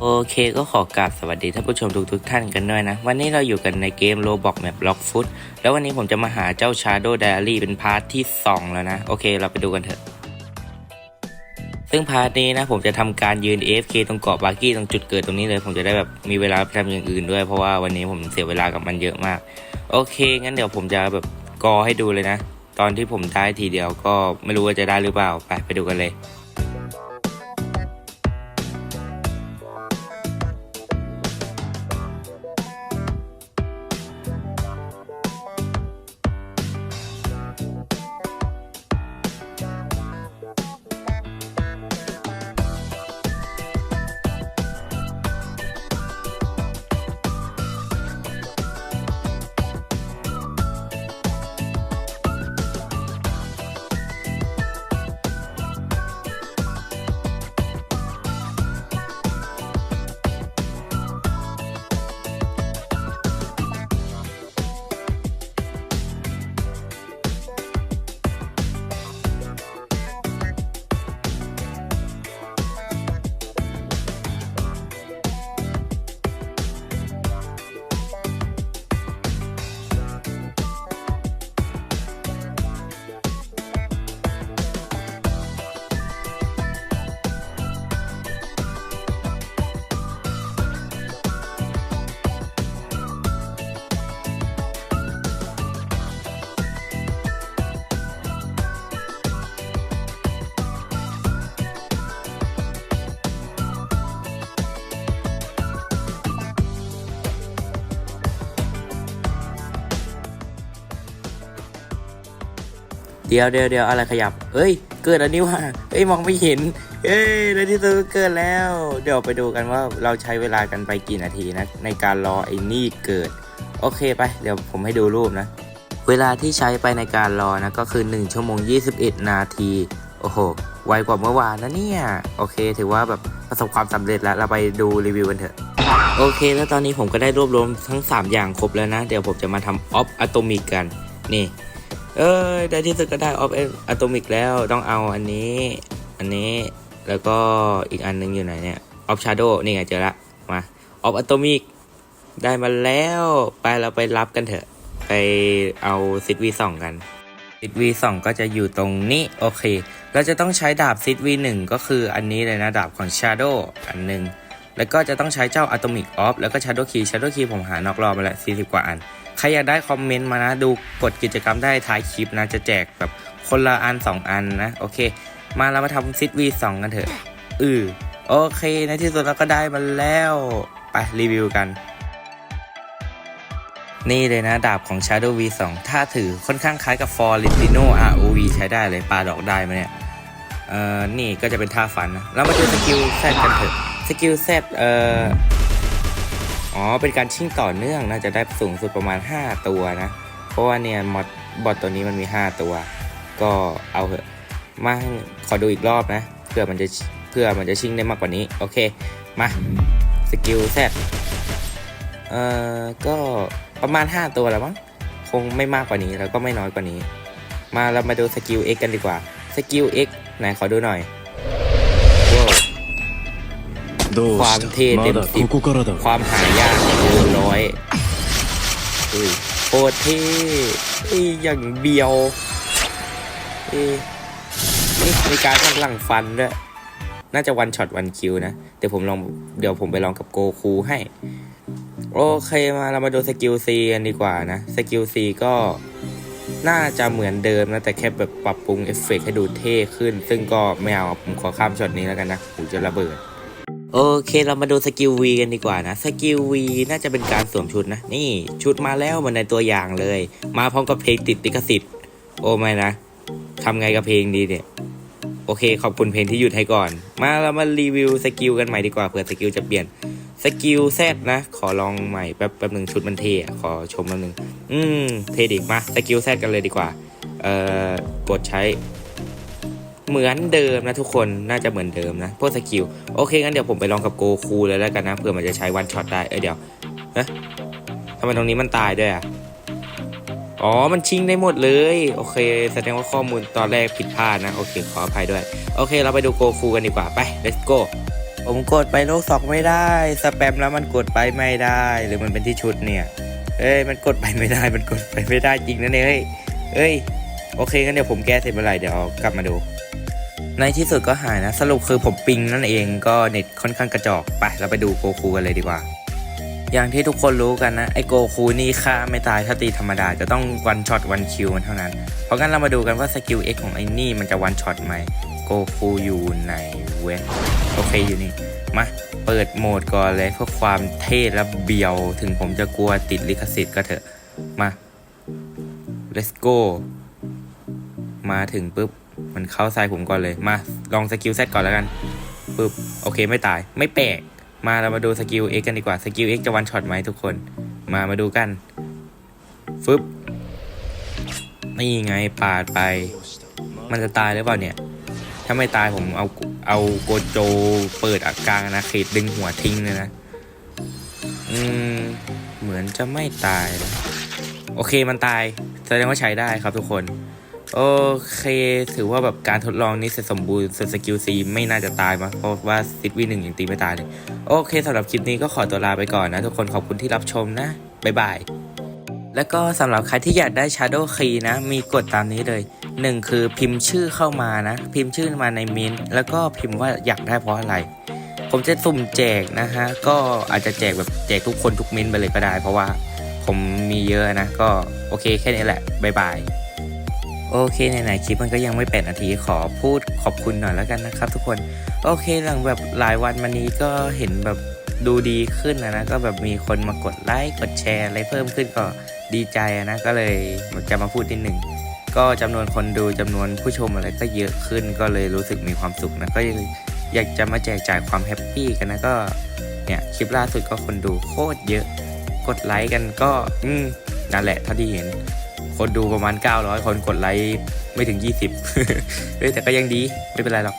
โอเคก็ขอกราบสวัสดีท่านผู้ชมทุกๆท่านกันด้วยนะ วันนี้เราอยู่กันในเกมโ o บอกแมปล็อกฟุตแล้ววันนี้ผมจะมาหาเจ้า Shadow Diary เป็นพาร์ทที่ 2 แล้วนะ โอเคเราไปดูกันเถอะ ซึ่งพาร์ทนี้นะ ผมจะทำการยืน AFK ตรงเกาะบาร์กี้ตรงจุดเกิดตรงนี้เลย ผมจะได้แบบมีเวลาทำอย่างอื่นด้วย เพราะว่าวันนี้ผมเสียเวลากับมันเยอะมาก โอเคงั้นเดี๋ยวผมจะแบบกอให้ดูเลยนะ ตอนที่ผมได้ทีเดียวก็ไม่รู้ว่าจะได้หรือเปล่าไปไปดูกันเลย เดี๋ยวเดี๋ยวเดี๋ยวอะไรขยับ เอ้ย เกิดอันนี้ว่ะเอ้ยมองไม่เห็น เอ้ยในที่สุดเกิดแล้ว เดี๋ยวไปดูกันว่าเราใช้เวลากันไปกี่นาทีนะ ในการรอไอ้นี่เกิด โอเคไป เดี๋ยวผมให้ดูรูปนะ เวลาที่ใช้ไปในการรอนะก็คือ 1 ชั่วโมง 21 นาที โอ้โห ไวกว่าเมื่อวานนะเนี่ย โอเค ถือว่าแบบประสบความสำเร็จแล้ว เราไปดูรีวิวกันเถอะ โอเค แล้วตอนนี้ผมก็ได้รวบรวมทั้ง 3 อย่างครบแล้วนะ เดี๋ยวผมจะมาทำออฟอะตอมิกกัน นี่ เอ้ยได้ที่สุดก็ได้ออฟอะตอมิกแล้วต้องเอาอันนี้ อันนี้แล้วก็อีกอันนึงอยู่ไหนเนี่ยออฟชาร์โดนี่ไงเจอละมาออฟอะตอมิกได้มาแล้วไปเราไปรับกันเถอะ ไปเอาซิดวีสองกันซิดวีสองก็จะอยู่ตรงนี้โอเค เราจะต้องใช้ดาบซิดวีหนึ่งก็คืออันนี้เลยนะดาบของชาร์โดอันหนึ่งแล้วก็จะต้องใช้เจ้าอะตอมิกออฟแล้วก็ชาร์โดคีชาร์โดคีผมหานอกรอบมาแล้ว40 กว่าอัน ใครอยากได้คอมเมนต์มานะ ดูกดกิจกรรมได้ท้ายคลิปนะ จะแจกแบบคนละอัน 2 อันนะ โอเค มาเรามาทำซิดวีสองกันเถอะ อือโอเค ในที่สุดเราก็ได้มาแล้ว ไปรีวิวกัน นี่เลยนะ ดาบของ Shadow V2 ถ้าถือค่อนข้างคล้ายกับ For l i t i n o ROV ใช้ได้เลยปาดอกได้ไหมเนี่ย เอ่อ นี่ก็จะเป็นท่าฟันนะเรามาดูสกิลแซดกันเถอะ สกิลแซดเอ่อ อ๋อ เป็นการชิ่งต่อเนื่องน่าจะได้สูงสุดประมาณ 5 ตัวนะ เพราะว่าเนี่ยมอดบอทตัวนี้มันมี 5 ตัว ก็เอาเถอะมาขอดูอีกรอบนะเพื่อมันจะเพื่อมันจะชิ่งได้มากกว่านี้ โอเค มาสกิลแซดเอ่อก็ประมาณ 5 ตัวแล้วมั้งคงไม่มากกว่านี้แล้วก็ไม่น้อยกว่านี้ มาเรามาดูสกิล X กันดีกว่าสกิล X ไหนขอดูหน่อย ความเท่เต็มสิบความหายากเกินร้อยโคตรเท่ไอ้อย่างเบียวนี่มีการข้งหลังฟันด้วยน่าจะวันช็อตวันคิวนะ เดี๋ยวผมลองเดี๋ยวผมไปลองกับโกคูให้ โอเคมาเรามาดูสกิลซีกันดีกว่านะ สกิลซีก็น่าจะเหมือนเดิมนะ แต่แค่แบบปรับปรุงเอฟเฟกให้ดูเท่ขึ้น ซึ่งก็ไม่เอาผมขอข้ามช็อตนี้แล้วกันนะหูจะระเบิด โอเคเรามาดูสกิล V กันดีกว่านะสกิล V น่าจะเป็นการสวมชุดนะ นี่ชุดมาแล้วเหมือนในตัวอย่างเลย มาพร้อมกับเพลงติดลิขสิทธิ์โอ้ไม่นะทำไงกับเพลงดีเนี่ยโอเค ขอบคุณเพลงที่หยุดให้ก่อน มาเรามารีวิวสกิลกันใหม่ดีกว่าเผื่อสกิลจะเปลี่ยนสกิลแซดนะ ขอลองใหม่แป๊บแป๊บหนึ่งชุดมันเท่อะขอชมแป๊บหนึ่งอืมเท่ดิมาสกิลแซดกันเลยดีกว่า เอ่อกดใช้ เหมือนเดิมนะทุกคนน่าจะเหมือนเดิมนะพวกสกิลโอเคงั้นเดี๋ยวผมไปลองกับโกคูเลยแล้วกันนะเผื่อมันจะใช้วันช็อตได้เออเดี๋ยวเอ๊ะทำไมตรงนี้มันตายด้วยอะอ๋อ มันชิงได้หมดเลย โอเค แสดงว่าข้อมูลตอนแรกผิดพลาดนะ โอเค ขออภัยด้วย โอเค เราไปดูโกคูกันดีกว่า ไป let's go ผมกดไปโลกสองไม่ได้ สแปมแล้วมันกดไปไม่ได้ หรือมันเป็นที่ชุดเนี่ย เอ้ย มันกดไปไม่ได้ มันกดไปไม่ได้จริงนะเนี่ย เฮ้ย เอ้ย โอเคงั้นเดี๋ยวผมแก้เสร็จเมื่อไหร่เดี๋ยวกลับมาดู ในที่สุดก็หายนะ สรุปคือผมปิงนั่นเองก็เน็ตค่อนข้างกระจอกไปเราไปดูโกคูกันเลยดีกว่า อย่างที่ทุกคนรู้กันนะ ไอโกคูนี่ฆ่าไม่ตายถ้าตีธรรมดาจะต้องวันช็อตวันคิวมันเท่านั้น เพราะงั้นเรามาดูกันว่าสกิล X ของไอ้นี่มันจะวันช็อตไหมโกคูอยู่ไหนเว้ยโอเคอยู่นี่มาเปิดโหมดก่อนเลยเพื่อความเท่และเบียวถึงผมจะกลัวติดลิขสิทธิ์ก็เถอะมา let's go มาถึงปุ๊บ มันเข้าใส่ผมก่อนเลย มาลองสกิลเซตก่อนแล้วกันปุ๊บโอเคไม่ตายไม่แปลก มาเรามาดูสกิล X กันดีกว่าสกิล X จะวันช็อตไหมทุกคน มามาดูกันฟึบนี่ไงปาดไป มันจะตายหรือเปล่าเนี่ย ถ้าไม่ตายผมเอาเอาโกโจเปิดอากลางนะเขตดึงหัวทิ้งเลยนะ อืม เหมือนจะไม่ตาย โอเคมันตาย แสดงว่าใช้ได้ครับทุกคน โอเค ถือว่าแบบการทดลองนี้เสร็จสมบูรณ์ส่วนสกิลซีไม่น่าจะตายมาเพราะว่าซิดวีหนึ่งยังตีไม่ตายเลย โอเคสำหรับคลิปนี้ก็ขอตัวลาไปก่อนนะ ทุกคนขอบคุณที่รับชมนะ บ๊ายบาย แล้วก็สำหรับใครที่อยากได้ Shadow Key นะ มีกฎตามนี้เลย 1 คือพิมพ์ชื่อเข้ามานะ พิมพ์ชื่อมาในมินท์แล้วก็พิมพ์ว่าอยากได้เพราะอะไร ผมจะสุ่มแจกนะฮะ ก็อาจจะแจกแบบแจกทุกคนทุกมินท์ไปเลยก็ได้ เพราะว่าผมมีเยอะนะ ก็โอเคแค่นี้แหละบ๊ายบาย โอเคไหนๆคลิปมันก็ยังไม่แปดนาทีขอพูดขอบคุณหน่อยแล้วกันนะครับ ทุกคนโอเคหลังแบบหลายวันมานี้ก็เห็นแบบดูดีขึ้นนะนะก็แบบมีคนมากดไลค์กดแชร์อะไรเพิ่มขึ้นก็ดีใจนะก็เลยจะมาพูดนิดหนึ่งก็จำนวนคนดูจำนวนผู้ชมอะไรก็เยอะขึ้นก็เลยรู้สึกมีความสุขนะก็อยากจะมาแจกจ่ายความแฮปปี้กันนะก็เนี่ยคลิปล่าสุดก็คนดูโคตรเยอะ กดไลค์กันก็อืมนั่นแหละเท่าที่เห็น คนดูประมาณ 900 คนกดไลค์ไม่ถึง 20 เฮ้ยแต่ก็ยังดีไม่เป็นไรหรอก